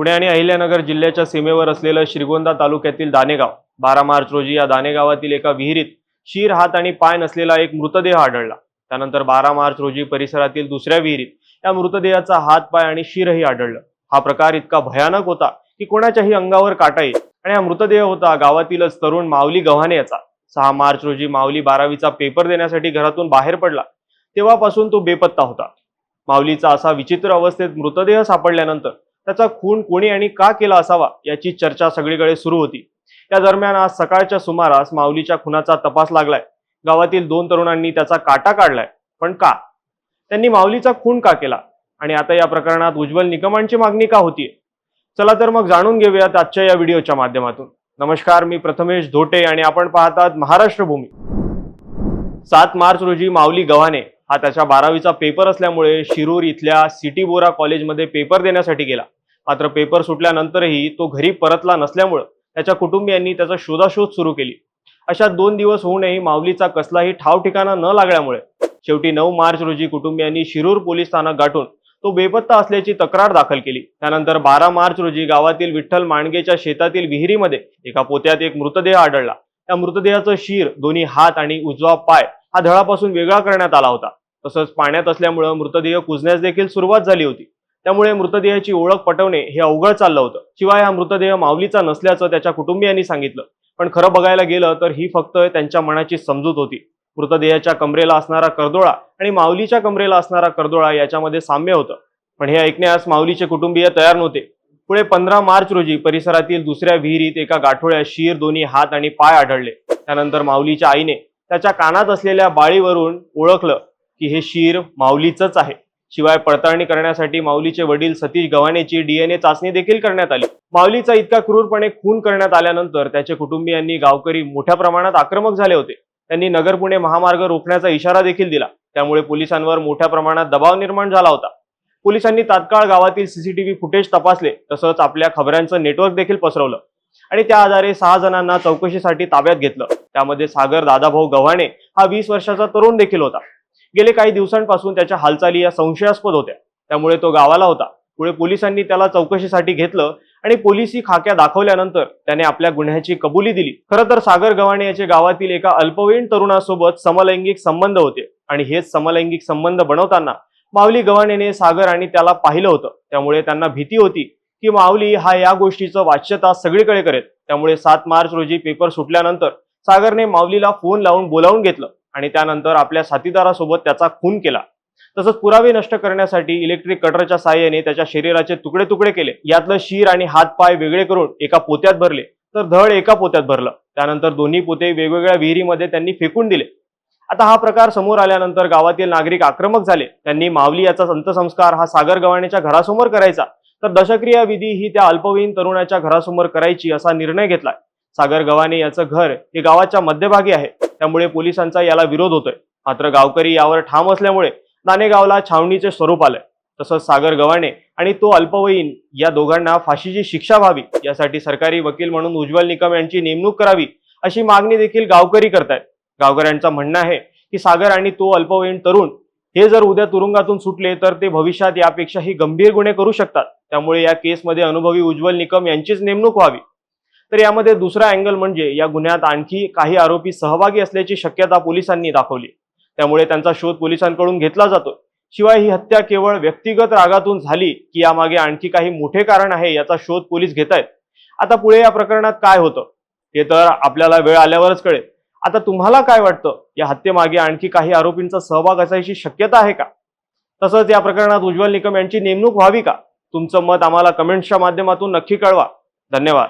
पुणे आणि अहिल्यानगर जिल्ह्याच्या सीमेवर असलेलं श्रीगोंदा तालुक्यातील दानेगाव बारा मार्च रोजी या दानेगावातील एका विहिरीत शीर हात आणि पाय नसलेला एक मृतदेह आढळला. त्यानंतर बारा मार्च रोजी परिसरातील दुसऱ्या विहिरीत या मृतदेहाचा हात पाय आणि शिरही आढळलं. हा प्रकार इतका भयानक होता की कोणाच्याही अंगावर काटा येईल आणि हा मृतदेह होता गावातीलच तरुण माऊली गव्हाणे याचा. सहा मार्च रोजी माऊली बारावीचा पेपर देण्यासाठी घरातून बाहेर पडला. तेव्हापासून तो बेपत्ता होता. माऊलीचा असा विचित्र अवस्थेत मृतदेह सापडल्यानंतर त्याचा खून कोणी आणि का केला असावा याची चर्चा सगळीकडे सुरू होती. या दरम्यान आज सकाळच्या सुमारास माऊलीच्या खुनाचा तपास लागलाय. गावातील दोन तरुणांनी त्याचा काटा काढलाय. पण का? त्यांनी माऊलीचा खून का केला? आणि आता या प्रकरणात उज्ज्वल निकमांची मागणी का होतीये? चला तर मग जाणून घेऊयात आजच्या या व्हिडिओच्या माध्यमातून. नमस्कार मी प्रथमेश धोटे आणि आपण पाहतात महाराष्ट्र भूमी. सात मार्च रोजी माऊली गव्हाणे हा त्याच्या बारावीचा पेपर असल्यामुळे शिरूर इथल्या सिटी बोरा कॉलेजमध्ये पेपर देण्यासाठी गेला. मात्र पेपर सुटल्यानंतरही तो घरी परतला नसल्यामुळं त्याच्या कुटुंबियांनी त्याचा शोधाशोध सुरू केली. अशा दोन दिवस होऊनही माऊलीचा कसलाही ठाव ठिकाणा न लागल्यामुळे शेवटी नऊ मार्च रोजी कुटुंबियांनी शिरूर पोलीस स्थानक गाठून तो बेपत्ता असल्याची तक्रार दाखल केली. त्यानंतर बारा मार्च रोजी गावातील विठ्ठल माणगेच्या शेतातील विहिरीमध्ये एका पोत्यात एक मृतदेह आढळला. त्या मृतदेहाचं शिर दोन्ही हात आणि उजवा पाय हा धळापासून वेगळा करण्यात आला होता. तसंच पाण्यात असल्यामुळं मृतदेह कुजण्यास देखील सुरुवात झाली होती. त्यामुळे मृतदेहाची ओळख पटवणे हे अवघड चाललं होतं. शिवाय हा मृतदेह माऊलीचा नसल्याचं त्याच्या कुटुंबियांनी सांगितलं. पण खरं बघायला गेलं तर ही फक्त त्यांच्या मनाची समजूत होती. मृतदेहाच्या कमरेला असणारा कर्दोळा आणि माऊलीच्या कमरेला असणारा कर्दोळा याच्यामध्ये साम्य होतं. पण हे ऐकण्यास माऊलीचे कुटुंबीय तयार नव्हते. पुढे पंधरा मार्च रोजी परिसरातील दुसऱ्या विहिरीत एका गाठोळ्या शीर दोन्ही हात आणि पाय आढळले. त्यानंतर माऊलीच्या आईने त्याच्या कानात असलेल्या बाळीवरून ओळखलं की हे शीर माऊलीचंच आहे. शिवाय पडताळणी करण्यासाठी माऊलीचे वडील सतीश गव्हाणेची डीएनए चाचणी देखील करण्यात आली. माऊलीचा इतका क्रूरपणे खून करण्यात आल्यानंतर त्याचे कुटुंबियांनी गावकरी मोठ्या प्रमाणात आक्रमक झाले होते. त्यांनी नगर पुणे महामार्ग रोखण्याचा इशारा देखील दिला. त्यामुळे पोलिसांवर मोठ्या प्रमाणात दबाव निर्माण झाला होता. पोलिसांनी तात्काळ गावातील सीसीटीव्ही फुटेज तपासले तसंच आपल्या खबऱ्यांचं नेटवर्क देखील पसरवलं. आणि त्या आधारे सहा जणांना चौकशीसाठी ताब्यात घेतलं. त्यामध्ये सागर दादाभाऊ गव्हाणे हा वीस वर्षाचा तरुण देखील होता. गेले काही दिवसांपासून त्याच्या हालचाली या संशयास्पद होत्या. त्यामुळे तो गावाला होता. पुढे पोलिसांनी त्याला चौकशीसाठी घेतलं आणि पोलिसी खाक्या दाखवल्यानंतर त्याने आपल्या गुन्ह्याची कबुली दिली. खरं तर सागर गव्हाणे याचे गावातील एका अल्पवयीन तरुणासोबत समलैंगिक संबंध होते आणि हेच समलैंगिक संबंध बनवताना माऊली गव्हाणेने सागर आणि त्याला पाहिलं होतं. त्यामुळे त्यांना भीती होती की माऊली हा या गोष्टीचं वाच्यता सगळीकडे करेल. त्यामुळे सात मार्च रोजी पेपर सुटल्यानंतर सागरने माऊलीला फोन लावून बोलावून घेतलं. आणि त्यानंतर आपल्या साथीदारासोबत त्याचा खून केला. तसंच पुरावे नष्ट करण्यासाठी इलेक्ट्रिक कटरच्या साह्याने त्याच्या शरीराचे तुकडे तुकडे केले. यातलं शीर आणि हात पाय वेगळे करून एका पोत्यात भरले. तर धड एका पोत्यात भरलं. त्यानंतर दोन्ही पोते वेगवेगळ्या विहिरीमध्ये त्यांनी फेकून दिले. आता हा प्रकार समोर आल्यानंतर गावातील नागरिक आक्रमक झाले. त्यांनी माऊली याचा अंत्यसंस्कार हा सागर गव्हाणेच्या घरासमोर करायचा. तर दशक्रिया विधी ही त्या अल्पवयीन तरुणाच्या घरासमोर करायची असा निर्णय घेतला सागर गव्हाणे याचं घर हे गावाच्या मध्यभागी आहे. त्यामुळे पोलिसांचा याला विरोध होतोय. मात्र गावकरी यावर ठाम असल्यामुळे नाणेगावला छावणीचे स्वरूप आलंय. तसंच सागर गव्हाणे आणि तो अल्पवयीन या दोघांना फाशीची शिक्षा व्हावी यासाठी सरकारी वकील म्हणून उज्ज्वल निकम यांची नेमणूक करावी अशी मागणी देखील गावकरी करतायत. गावकऱ्यांचं म्हणणं आहे की सागर आणि तो अल्पवयीन तरुण हे जर उद्या तुरुंगातून सुटले तर ते भविष्यात यापेक्षाही गंभीर गुन्हे करू शकतात. त्यामुळे या केसमध्ये अनुभवी उज्ज्वल निकम यांचीच नेमणूक व्हावी. तर यामध्ये दुसरा अँगल म्हणजे या गुन्ह्यात आणखी काही आरोपी सहभागी असल्याची शक्यता पोलिसांनी दाखवली. त्यामुळे त्यांचा शोध पोलिसांकडून घेतला जातो शिवाय ही हत्या केवळ व्यक्तिगत रागातून झाली की यामागे आणखी काही मोठे कारण आहे याचा शोध पोलीस घेत आहेत आता पुढे या प्रकरणात काय होतं? हे तर आपल्याला वेळ आल्यावरच कळेल. आता तुम्हाला काय वाटतं? या हत्येमागे आणखी काही आरोपींचा सहभाग असायची शक्यता आहे का? तसंच या प्रकरणात उज्ज्वल निकम यांची नेमणूक व्हावी का? तुमचं मत आम्हाला कमेंट्सच्या माध्यमातून नक्की कळवा. धन्यवाद.